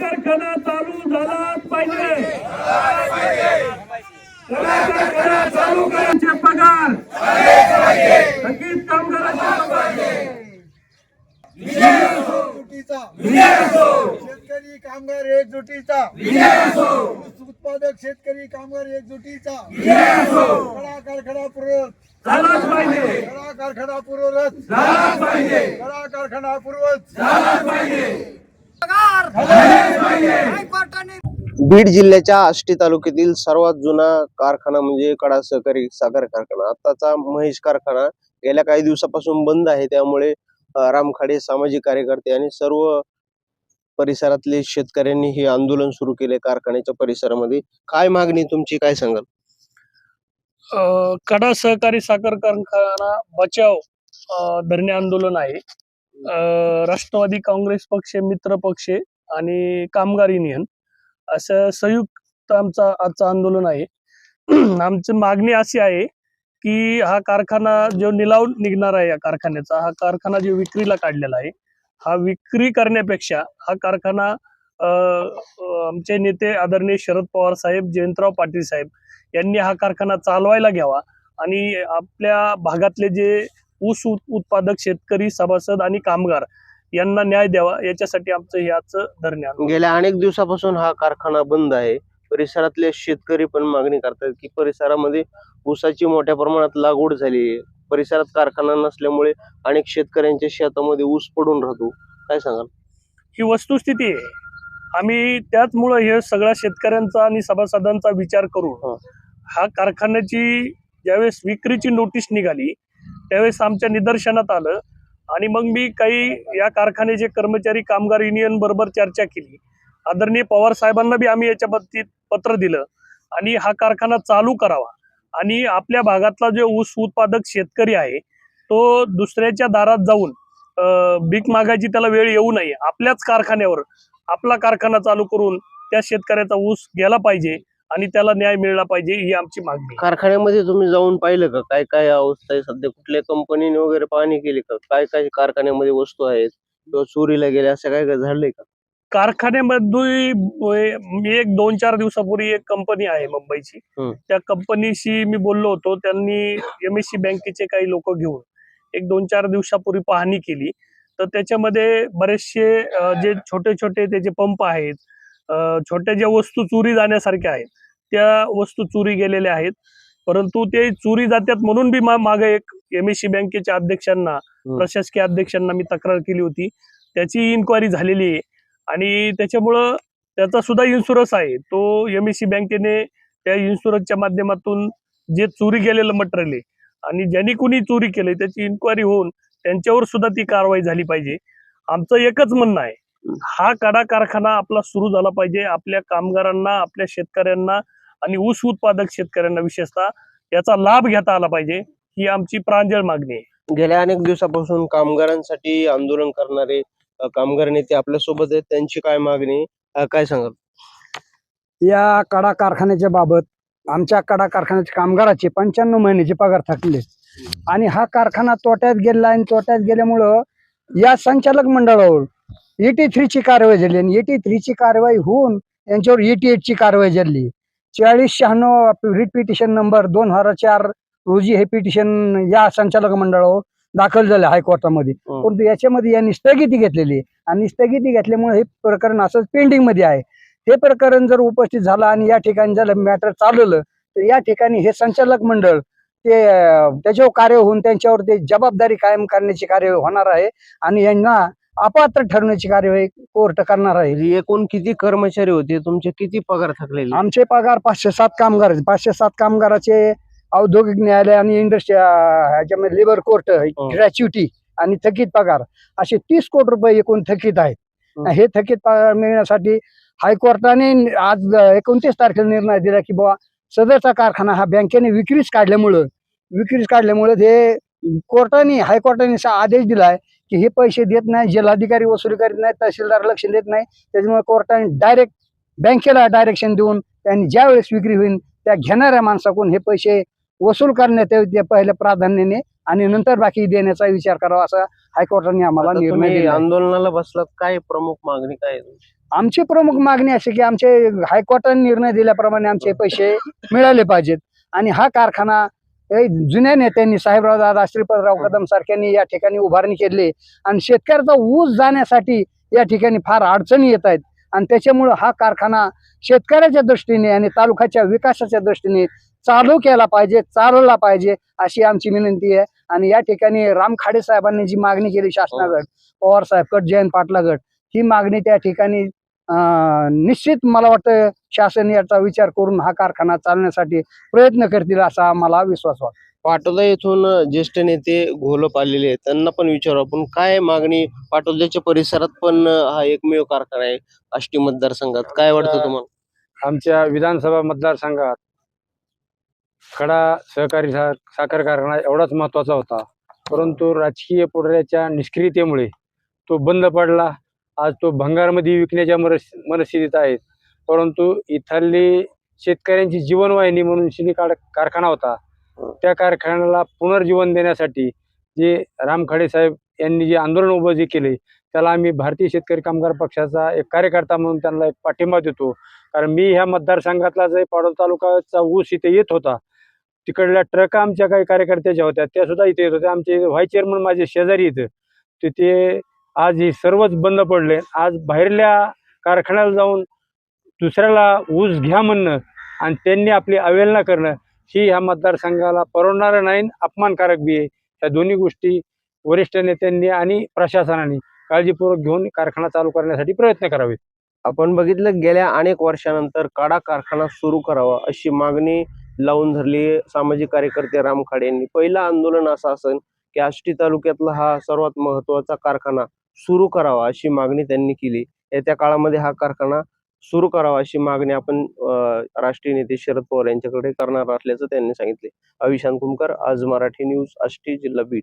कारखाना चालू झालाच पाहिजे. कडा कारखाना चालू करायचे पगार. थकीत कामगारांचे शेतकरी कामगार एकजुटीचा उत्पादक शेतकरी कामगार एकजुटीचा कडा कारखाना पूर्वक झालाच पाहिजे. कडा कारखाना पूर्वरच झालाच पाहिजे. कडा कारखाना पूर्वच झालाच पाहिजे. बीड जिल्ह्याच्या आष्टी तालुक्यातील सर्वात जुना कारखाना म्हणजे कडा सहकारी साखर कारखाना. आताचा महेश कारखाना गेल्या काही दिवसापासून बंद आहे. त्यामुळे रामखाडे सामाजिक कार्यकर्ते आणि सर्व परिसरातले शेतकऱ्यांनी हे आंदोलन सुरू केले कारखान्याच्या परिसरामध्ये. काय मागणी तुमची? काय सांगाल? अ, कडा सहकारी साखर कारखाना बचाव धरणे आंदोलन आहे. राष्ट्रवादी काँग्रेस पक्ष मित्र पक्ष आणि कामगार युनियन असं संयुक्त आमचा आजचं आंदोलन आहे. आमची मागणी अशी आहे की हा कारखाना जो निलाव निघणार आहे या कारखान्याचा हा कारखाना जो विक्रीला काढलेला आहे हा विक्री करण्यापेक्षा हा कारखाना आमचे नेते आदरणीय शरद पवार साहेब जयंतराव पाटील साहेब यांनी हा कारखाना चालवायला घ्यावा आणि आपल्या भागातले जे ऊस उत- उत्पादक शेतकरी सभासद आणि कामगार यांना न्याय द्यावा याच्यासाठी आमचं हे आजचं धरणे. गेल्या अनेक दिवसापासून हा कारखाना बंद आहे. परिसरातले शेतकरी पण मागणी करतात की परिसरामध्ये ऊसाची मोठ्या प्रमाणात लागवड झाली आहे. परिसरात कारखाना नसल्यामुळे अनेक शेतकऱ्यांच्या शेतामध्ये ऊस पडून राहतो. काय सांगाल? ही वस्तुस्थिती आहे. आम्ही त्याचमुळं हे सगळ्या शेतकऱ्यांचा आणि सभासदांचा विचार करून हा. हा कारखान्याची ज्यावेळेस विक्रीची नोटीस निघाली त्यावेळेस आमच्या निदर्शनात आलं. आणि मग मी काही या कारखान्याचे कर्मचारी कामगार युनियन बरोबर चर्चा केली. आदरणीय पवार साहेबांना बी आम्ही याच्या बाबतीत पत्र दिलं. आणि हा कारखाना चालू करावा. आणि आपल्या भागातला जो ऊस उत्पादक शेतकरी आहे तो दुसऱ्याच्या दारात जाऊन भीक मागायची त्याला वेळ येऊ नये. आपल्याच कारखान्यावर आपला कारखाना चालू करून त्या शेतकऱ्याचा ऊस गेला पाहिजे. आणि त्याला न्याय मिळला पाहिजे ही आमची मागणी. आहे. कारखान्यामध्ये तुम्ही जाऊन पाहिलं का? काय काय अवस्था आहे सध्या? कुठल्या कंपनीने वगैरे पाहणी केली का? काय काय कारखान्यामध्ये वस्तू आहेत किंवा चोरीला गेल्या असं काय काय झालंय का? कारखान्यामध्ये मी एक दोन चार दिवसापूर्वी एक कंपनी आहे मुंबईची. हम्म. त्या कंपनीशी मी बोललो होतो. त्यांनी एम एस सी बँकेचे काही लोक घेऊन एक दोन चार दिवसापूर्वी पाहणी केली. तर त्याच्यामध्ये बरेचसे अं, जे छोटे छोटे त्याचे पंप आहेत अं, छोट्या ज्या वस्तू चोरी जाण्यासारख्या आहेत त्या वस्तू चोरी गेलेल्या आहेत. परंतु ते चोरी जातात म्हणून बी मागे एक एम एस सी बँकेच्या अध्यक्षांना प्रशासकीय अध्यक्षांना मी तक्रार केली होती. त्याची इन्क्वायरी झालेली आहे. आणि त्याच्यामुळं त्याचा सुद्धा इन्शुरन्स आहे. तो एम एस सी बँकेने त्या इन्शुरन्सच्या माध्यमातून जे चोरी गेलेलं मटेरियल आहे आणि ज्यांनी कुणी चोरी केली त्याची इन्क्वायरी होऊन त्यांच्यावर सुद्धा ती कारवाई झाली पाहिजे. आमचं एकच म्हणणं आहे. हा कडा कारखाना आपला सुरू झाला पाहिजे. आपल्या कामगारांना आपल्या शेतकऱ्यांना आणि ऊस उत्पादक शेतकऱ्यांना विशेषतः याचा लाभ घेता आला पाहिजे ही आमची प्रांजळ मागणी आहे. गेल्या अनेक दिवसापासून कामगारांसाठी आंदोलन करणारे कामगार नेते आपल्यासोबत आहेत त्यांची काय मागणी काय सांगाल? या कडा कारखान्याच्या बाबत आमच्या कडा कारखान्याच्या कामगाराचे पंच्याण्णव महिन्याचे पगार थकले. आणि हा कारखाना तोट्यात गेला आणि तोट्यात गेल्यामुळं या संचालक मंडळावर एटी थ्रीची कारवाई झाली आणि एटी थ्रीची कारवाई होऊन यांच्यावर एटी एटची कारवाई झाली. चाळीस शहाण्णव रिट पिटिशन नंबर दोन हजार चार रोजी हे पिटिशन या संचालक मंडळावर दाखल झालं हायकोर्टामध्ये. हं. परंतु याच्यामध्ये यांनी स्थगिती घेतलेली आहे. आणि स्थगिती घेतल्यामुळे हे प्रकरण असंच पेंडिंगमध्ये आहे. हे प्रकरण जर उपस्थित झालं आणि या ठिकाणी जर मॅटर चालवलं तर या ठिकाणी हे संचालक मंडळ ते त्याच्यावर कार्य होऊन त्यांच्यावर ते जबाबदारी कायम करण्याची कार्यवाही होणार आहे. आणि यांना अपात्र ठरवण्याची कार्यवाही कोर्ट करणार आहे. ही एकूण किती कर्मचारी होते? तुमचे किती पगार थकलेले? आमचे पगार पाचशे सात कामगार आहेत. पाचशे सात कामगाराचे औद्योगिक न्यायालय आणि इंडस्ट्री ह्याच्यामध्ये लेबर कोर्ट ग्रॅच्युटी आणि थकीत पगार असे तीस कोटी रुपये एकूण थकीत आहेत. हं. हे थकीत पगार मिळण्यासाठी हायकोर्टाने आज एकोणतीस तारखेला निर्णय दिला की बाबा सदरचा कारखाना हा बँकेने विक्रीस काढल्यामुळं विक्रीस काढल्यामुळे ते कोर्टाने हायकोर्टाने असा आदेश दिलाय की हे पैसे देत नाही जिल्हाधिकारी वसुली करीत नाही तहसीलदार लक्ष देत नाही. त्याच्यामुळे कोर्टाने डायरेक्ट बँकेला डायरेक्शन देऊन त्यांनी ज्या वेळेस विक्री होईल त्या घेणाऱ्या माणसाकडून हे पैसे वसूल करण्यात यावे त्या पहिल्या प्राधान्याने आणि नंतर बाकी देण्याचा विचार करावा असा हायकोर्टाने आम्हाला निर्णय आंदोलनाला बसलात काय प्रमुख मागणी काय? आमची प्रमुख मागणी अशी की आमचे हायकोर्टाने निर्णय दिल्याप्रमाणे आमचे पैसे मिळाले पाहिजेत. आणि हा कारखाना जुन्या नेत्यांनी साहेबराव दादा श्रीपतराव कदम सारख्यांनी या ठिकाणी उभारणी केली आणि शेतकऱ्याचा ऊस जाण्यासाठी या ठिकाणी फार अडचणी येत आहेत. आणि त्याच्यामुळं हा कारखाना शेतकऱ्याच्या दृष्टीने आणि तालुक्याच्या विकासाच्या दृष्टीने चालू केला पाहिजे चालवला पाहिजे अशी आमची विनंती आहे. आणि या ठिकाणी राम खाडे साहेबांनी जी मागणी केली शासनागड पवार साहेब गट जयंत पाटलागड ही मागणी त्या ठिकाणी निश्चित मला वाटतं शासन याचा विचार करून हा कारखाना चालण्यासाठी प्रयत्न करतील असा आम्हाला विश्वास वाटतो. पाटोदा येथून ज्येष्ठ नेते घोलप आलेले आहेत. त्यांना पण विचारू आपण काय मागणी पाटोद्याच्या परिसरात पण हा एकमेव कारखाना आहे आष्टी मतदारसंघात? काय वाटतं तुम्हाला? आमच्या विधानसभा मतदारसंघात कडा सहकारी सा साखर कारखाना एवढाच महत्त्वाचा होता. परंतु राजकीय पुढाऱ्याच्या निष्क्रियतेमुळे तो बंद पडला. आज तो भंगारमध्ये विकण्याच्या मनस मनस्थितीत आहे. परंतु इथली शेतकऱ्यांची जीवनवाहिनी म्हणून शिनी कार कारखाना होता. त्या कारखान्याला पुनर्जीवन देण्यासाठी जे राम खाडे साहेब यांनी जे आंदोलन उभं जे केले त्याला आम्ही भारतीय शेतकरी कामगार पक्षाचा एक कार्यकर्ता म्हणून त्यांना एक पाठिंबा देतो. कारण मी ह्या मतदारसंघातला जे पाडोद तालुकाचा ऊस इथे येत होता तिकडल्या ट्रक आमच्या काही कार्यकर्त्याच्या होत्या त्या सुद्धा इथे येत होत्या. आमचे व्हाईस चेअरमन माझे शेजारी इथं. तिथे आज हे सर्वच बंद पडले. आज बाहेरल्या कारखान्याला जाऊन दुसऱ्याला ऊस घ्या म्हणणं आणि त्यांनी आपली अवहेलना करणं ही ह्या मतदारसंघाला परवडणारं नाही अपमानकारक बी आहे. या दोन्ही गोष्टी वरिष्ठ नेत्यांनी आणि प्रशासनाने काळजीपूर्वक घेऊन कारखाना चालू करण्यासाठी प्रयत्न करावेत. आपण बघितलं गेल्या अनेक वर्षानंतर काडा कारखाना सुरू करावा अशी मागणी लावून धरली सामाजिक कार्यकर्ते राम खाडे यांनी. पहिलं आंदोलन असं असेल की आष्टी तालुक्यातला हा सर्वात महत्त्वाचा कारखाना सुरू करावा अशी मागणी त्यांनी केली. येत्या काळामध्ये हा कारखाना सुरू करावा अशी मागणी आपण राष्ट्रीय नेते शरद पवार यांच्याकडे करणार असल्याचं त्यांनी सांगितले. अविशांत कुमकर आज मराठी न्यूज आष्टी जिल्हा बीड.